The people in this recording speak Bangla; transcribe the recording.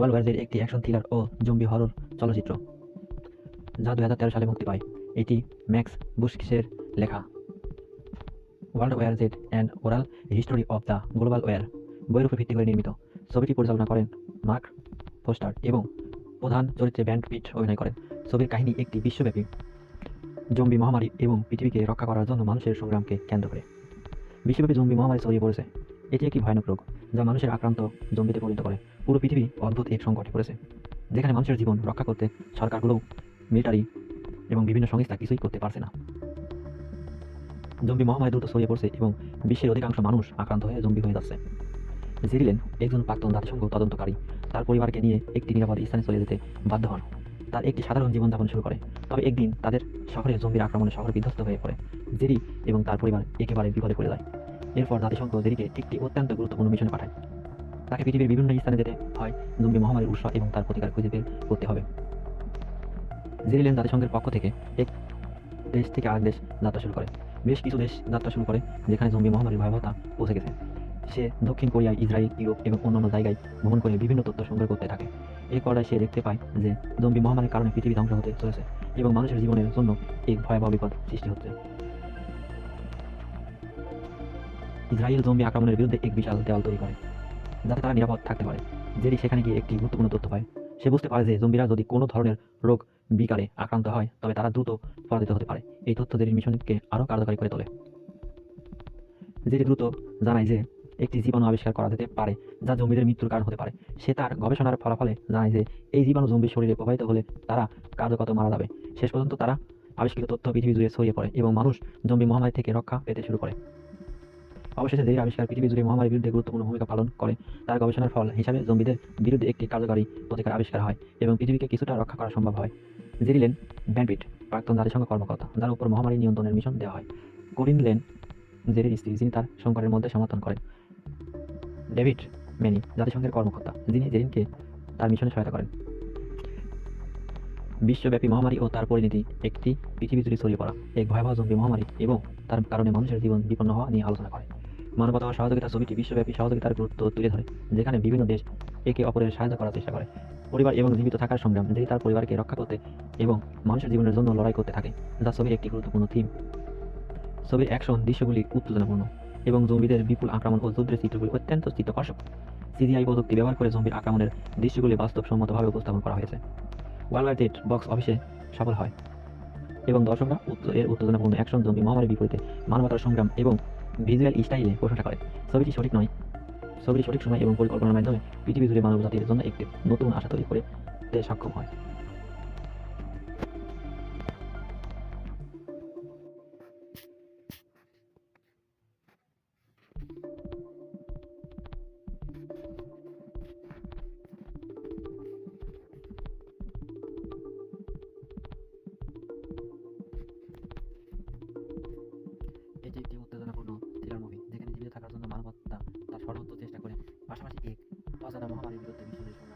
ওয়ার্ল্ড ওয়ার একটি অ্যাকশন থ্রিলার ও জম্বি হরর চলচ্চিত্র, যা দু সালে মুক্তি পায়। এটি ম্যাক্স বুস্কিসের লেখা। World war Z and oral history of the global war বইয়ের উপর ভিত্তি করে নির্মিত। ছবিটি পরিচালনা করেন মার্ক ফোস্টার এবং প্রধান চরিত্রে ব্যান্ড পিট অভিনয় করেন। ছবির কাহিনী একটি বিশ্বব্যাপী জম্বি মহামারী এবং পৃথিবীকে রক্ষা করার জন্য মানুষের সংগ্রামকে কেন্দ্র করে। বিশ্বব্যাপী জম্বি মহামারী ছড়িয়ে পড়েছে। এটি একটি ভয়ানক রোগ, যা মানুষের আক্রান্ত জম্বিতে পরিণত করে। পুরো পৃথিবী অদ্ভুত এক সংকটে পড়েছে, যেখানে মানুষের জীবন রক্ষা করতে সরকারগুলো মিলিটারি এবং বিভিন্ন সংস্থা কিছুই করতে পারছে না। জম্বি মহামারী দ্রুত ছড়িয়ে পড়ছে এবং বিশ্বের অধিকাংশ মানুষ আক্রান্ত হয়ে জম্বি হয়ে যাচ্ছে। জেরিলেন একজন প্রাক্তন জাতিসংঘ তদন্তকারী, তার পরিবারকে নিয়ে একটি নিরাপদ স্থানে চলে যেতে বাধ্য হন। তার একটি সাধারণ জীবনযাপন শুরু করে, তবে একদিন তাদের শহরে জম্বির আক্রমণে শহর বিধ্বস্ত হয়ে পড়ে। জেরি এবং তার পরিবার একেবারে বিপদে পড়ে যায়। এরপর জাতিসংঘ জেরিকে একটি অত্যন্ত গুরুত্বপূর্ণ মিশনে পাঠায়। তাকে পৃথিবীর বিভিন্ন স্থানে যেতে হয় জম্বি মহামারীর উৎস এবং তার প্রতিকার খুঁজে বের করতে হবে। জেরিলেন জাতিসংঘের পক্ষ থেকে এক দেশ থেকে আরেক দেশ যাত্রা শুরু করে। বেশ কিছু দেশ যাত্রা শুরু করে, যেখানে জম্বি মহামারীর ভয়াবহতা পৌঁছে গেছে। সে দক্ষিণ কোরিয়া, ইসরায়েল, ইউরোপ এবং অন্যান্য জায়গায় ভ্রমণ করে বিভিন্ন তথ্য সংগ্রহ করতে থাকে। এই পর্যায়ে সে দেখতে পায় যে জম্বি মহামারীর কারণে পৃথিবী ধ্বংস হতে চলেছে এবং মানুষের জীবনের জন্য এক ভয়াবহ বিপদ সৃষ্টি হচ্ছে। ইসরায়েল জম্বি আক্রমণের বিরুদ্ধে এক বিশাল দেওয়াল তৈরি করে, যাতে তারা নিরাপদ থাকতে পারে। জেরি সেখানে গিয়ে একটি গুরুত্বপূর্ণ তথ্য পায়, সে বুঝতে পারে যে জম্বিরা যদি কোনো ধরনের রোগ বিকারে আক্রান্ত হয়, তবে তারা দ্রুত পরাজিত হতে পারে। এই তথ্য জেরির মিশনকে আরও কার্যকারী করে তোলে। জেরি দ্রুত জানায় যে একটি জীবাণু আবিষ্কার করা যেতে পারে, যা জম্বিদের মৃত্যুর কারণ হতে পারে। সে তার গবেষণার ফলাফলে জানায় যে এই জীবাণু জম্বির শরীরে প্রবাহিত হলে তারা কার্যকত মারা যাবে। শেষ পর্যন্ত তারা আবিষ্কৃত তথ্য পৃথিবী জুড়ে ছড়িয়ে পড়ে এবং মানুষ জম্বি মহামারী থেকে রক্ষা পেতে শুরু করে। অবশেষে জেরির আবিষ্কার পৃথিবী জুড়ে মহামারীর বিরুদ্ধে গুরুত্বপূর্ণ ভূমিকা পালন করে। তার গবেষণার ফল হিসাবে জম্বিদের বিরুদ্ধে একটি কার্যকারী প্রতিকার আবিষ্কার হয় এবং পৃথিবীকে কিছুটা রক্ষা করা সম্ভব হয়। জেরিলেন ব্যান্ডপিট প্রাক্তন জাতিসংঘ কর্মকর্তা, যার উপর মহামারী নিয়ন্ত্রণের মিশন দেওয়া হয়। করিন লেন জেরির স্ত্রী, যিনি তার সংকটের মধ্যে সমর্থন করেন। ডেভিড মেনি জাতিসংঘের কর্মকর্তা, যিনি জেরিনকে তার মিশনে সহায়তা করেন। বিশ্বব্যাপী মহামারী ও তার পরিণতি, একটি পৃথিবী জুড়ে ছড়িয়ে পড়া এক ভয়াবহ জম্বি মহামারী এবং তার কারণে মানুষের জীবন বিপন্ন হওয়া নিয়ে আলোচনা করে। মানবতা সহযোগিতা ছবিটি বিশ্বব্যাপী সহযোগিতার গুরুত্ব তুলে ধরে, যেখানে বিভিন্ন দেশ একে অপরের সাহায্য করার চেষ্টা করে। পরিবার এবং জীবিত থাকার সংগ্রাম যেটি তার পরিবারকে রক্ষা করতে এবং মানুষের জীবনের জন্য লড়াই করতে থাকে, যা ছবির একটি গুরুত্বপূর্ণ থিম ছবির অ্যাকশন দৃশ্যগুলি উত্তেজনাপূর্ণ এবং জম্বিদের বিপুল আক্রমণ ও যুদ্ধের চিত্রগুলি অত্যন্ত চিত্তকর্ষক সিজিআই প্রযুক্তি ব্যবহার করে জম্বির আক্রমণের দৃশ্যগুলি বাস্তবসম্মতভাবে উপস্থাপন করা হয়েছে। ওয়ার্ল্ড ডেট বক্স অফিসে সফল হয়। এবং দর্শকরা এর উত্তেজনাপূর্ণ অ্যাকশন জম্বি মহামারীর বিপরীতে মানবতার সংগ্রাম এবং ভিজুয়াল স্টাইলে প্রশংসা করে। ছবিটি সঠিক নয়। ছবিটি সঠিক সময় এবং পরিকল্পনার মাধ্যমে পৃথিবী জুড়ে মানব জাতির জন্য একটি নতুন আশা তৈরি করে সক্ষম হয়। এটি একটি উত্তেজনাপূর্ণ থ্রিলার মুভি যেখানে জীবিত থাকার জন্য মানবতা তার সর্বোচ্চ চেষ্টা করে, পাশাপাশি এক অজানা মহামারীর বিরুদ্ধে হয়